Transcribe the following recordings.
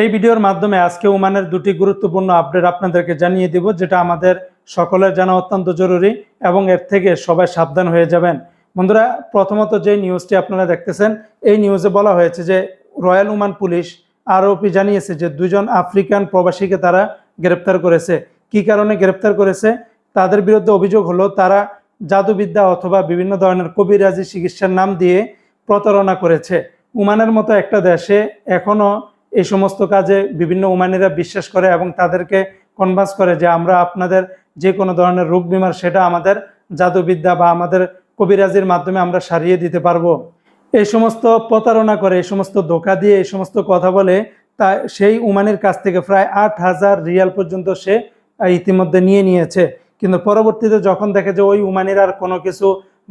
এই ভিডিওর মাধ্যমে আজকে ওমানের দুটি গুরুত্বপূর্ণ আপডেট আপনাদেরকে জানিয়ে দিব, যেটা আমাদের সকলের জানা অত্যন্ত জরুরি এবং এর থেকে সবাই সাবধান হয়ে যাবেন। বন্ধুরা, প্রথমত যে নিউজটি আপনারা দেখতেছেন, এই নিউজে বলা হয়েছে যে রয়্যাল ওমান পুলিশ আরওপি জানিয়েছে যে দুজন আফ্রিকান প্রবাসীকে তারা গ্রেপ্তার করেছে। কি কারণে গ্রেপ্তার করেছে? তাদের বিরুদ্ধে অভিযোগ হলো, তারা জাদুবিদ্যা অথবা বিভিন্ন ধরনের কবিরাজি চিকিৎসার নাম দিয়ে প্রতারণা করেছে। উমানের মতো একটা দেশে এখনও এই সমস্ত কাজে বিভিন্ন ওমানিরা বিশ্বাস করে এবং তাদেরকে কনভান্স করে যে আমরা আপনাদের যে কোনো ধরনের রোগ বিমার সেটা আমাদের জাদুবিদ্যা বা আমাদের কবিরাজির মাধ্যমে আমরা সারিয়ে দিতে পারব। এই সমস্ত প্রতারণা করে, এই সমস্ত ধোকা দিয়ে, এই সমস্ত কথা বলে তা সেই উমানের কাছ থেকে প্রায় আট হাজার রিয়াল পর্যন্ত সে ইতিমধ্যে নিয়ে নিয়েছে। কিন্তু পরবর্তীতে যখন দেখে যে ওই উমানের আর কোনো কিছু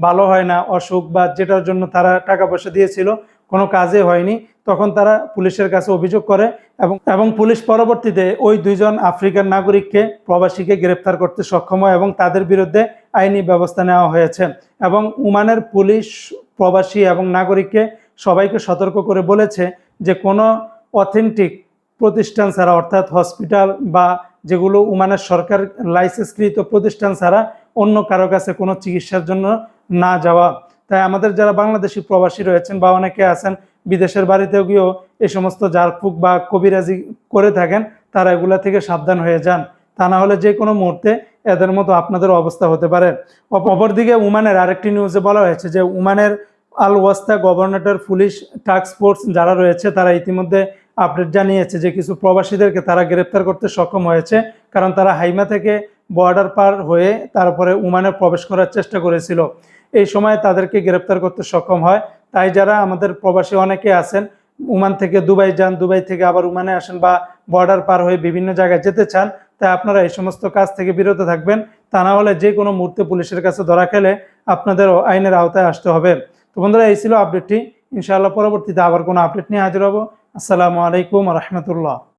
ভালো হয় না, অসুখ বা যেটার জন্য তারা টাকা পয়সা দিয়েছিল কোনো কাজে হয়নি, তখন তারা পুলিশের কাছে অভিযোগ করে এবং এবং পুলিশ পরবর্তীতে ওই দুইজন আফ্রিকান নাগরিককে, প্রবাসীকে গ্রেপ্তার করতে সক্ষম হয় এবং তাদের বিরুদ্ধে আইনি ব্যবস্থা নেওয়া হয়েছে এবং উমানের পুলিশ, প্রবাসী এবং নাগরিককে সবাইকে সতর্ক করে বলেছে যে কোনো অথেন্টিক প্রতিষ্ঠান ছাড়া, অর্থাৎ হসপিটাল বা যেগুলো উমানের সরকার লাইসেন্সকৃত প্রতিষ্ঠান ছাড়া অন্য কারও কাছে কোনো চিকিৎসার জন্য না যাওয়া তাই আমাদের যারা বাংলাদেশি প্রবাসী রয়েছেন বা অনেকে আছেন, বিদেশের বাড়িতেও গিয়েও এই সমস্ত ঝাড়ফুঁক বা কবিরাজি করে থাকেন, তারা এগুলা থেকে সাবধান হয়ে যান। তা না হলে যে কোনো মুহূর্তে এদের মতো আপনাদের অবস্থা হতে পারে। অপ- অপরদিকে উমানের আরেকটি নিউজে বলা হয়েছে যে, উমানের Al Wusta governorate police task force যারা রয়েছে, তারা ইতিমধ্যে আপডেট জানিয়েছে যে, কিছু প্রবাসীদেরকে তারা গ্রেপ্তার করতে সক্ষম হয়েছে। কারণ তারা হাইমা থেকে বর্ডার পার হয়ে তারপরে উমানে প্রবেশ করার চেষ্টা করেছিল। এই সময় তাদেরকে গ্রেপ্তার করতে সক্ষম হয়। তাই যারা আমাদের প্রবাসী অনেকে আছেন, উমান থেকে দুবাই যান, দুবাই থেকে আবার উমানে আসেন বা বর্ডার পার হয়ে বিভিন্ন জায়গায় যেতে চান, তাই আপনারা এই সমস্ত কাজ থেকে বিরত থাকবেন। তা না হলে যে কোনো মুহূর্তে পুলিশের কাছে ধরা খেলে আপনাদের আইনের আওতায় আসতে হবে। তো বন্ধুরা, এই ছিল আপডেটটি ইনশাআল্লাহ পরবর্তীতে আবার কোনো আপডেট নিয়ে হাজির হব। আসসালামু আলাইকুম রহমতুল্লাহ।